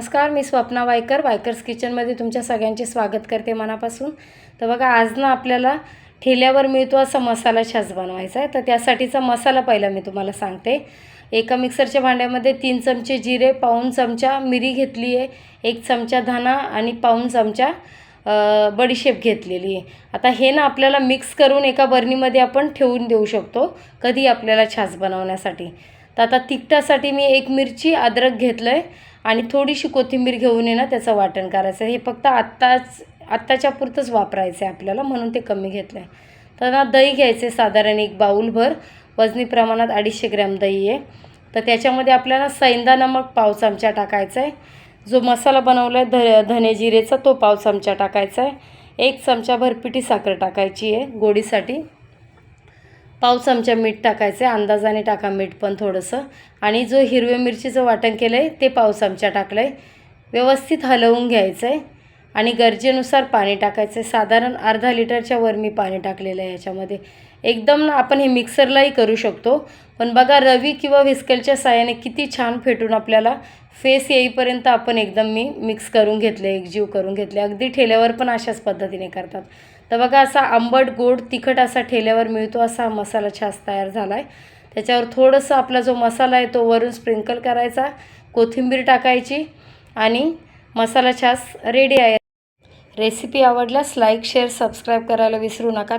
नमस्कार मी स्वप्ना वायकर. वायकर्स किचनमध्ये तुमच्या सगळ्यांचे स्वागत करते मनापासून. तर बघा आज ना आपल्याला ठेल्यावर मिळतो असा मसाला छास बनवायचा आहे. तर त्यासाठीचा मसाला पहिला मी तुम्हाला सांगते. एका मिक्सरच्या भांड्यामध्ये तीन चमचे जिरे पाऊन चमचा मिरी घेतली आहे. एक चमचा धना आणि पाऊन चमचा बडीशेप घेतलेली आहे. आता हे ना आपल्याला मिक्स करून एका बरणीमध्ये आपण ठेवून देऊ शकतो कधी आपल्याला छास बनवण्यासाठी. तर आता तिखटासाठी मी एक मिरची अद्रक घेतलं आहे आणि थोडीशी कोथिंबीर घेऊन ये ना त्याचं वाटण करायचं. आहे हे फक्त आत्ताच आत्ताच्या पुरतंच वापरायचं आहे आपल्याला म्हणून ते कमी घेतलं आहे तर ना दही घ्यायचे साधारण एक बाऊलभर वजनी प्रमाणात अडीचशे ग्रॅम दही आहे. तर त्याच्यामध्ये आपल्याला सैंदा नमक पाव चमचा टाकायचा आहे जो मसाला बनवला आहे ध धने जिरेचा तो पाव चमचा टाकायचा आहे एक चमचा भरपिटी साखर टाकायची आहे गोडीसाठी. पाव चमचा मीठ टाकायचं आहे. अंदाजाने टाका मीठ पण थोडंसं. आणि जो हिरव्या मिरचीचं वाटण केलं आहे ते पाव चमचा टाकलं आहे व्यवस्थित हलवून घ्यायचं आहे आणि गरजेनुसार पाणी टाकायचं. आहे साधारण अर्धा लिटरच्या वर मी पाणी टाकलेलं आहे याच्यामध्ये. एकदम आपण हे मिक्सरलाही करू शकतो. पण बघा रवी किंवा व्हिस्कलच्या साह्याने किती छान फेटून आपल्याला फेस येईपर्यंत आपण एकदम मी मिक्स करून घेतले एकजीव करून घेतले. अगदी ठेल्यावर पण अशाच पद्धतीने करतात. तर बघा असा आंबट गोड तिखट असा ठेल्यावर मिळतो असा मसाला छास तयार झाला आहे त्याच्यावर थोडंसं आपला जो मसाला आहे तो वरून स्प्रिंकल करायचा कोथिंबीर टाकायची आणि मसाला छास रेडी आहे. रेसिपी आवडल्यास लाईक शेअर सबस्क्राईब करायला विसरू नका.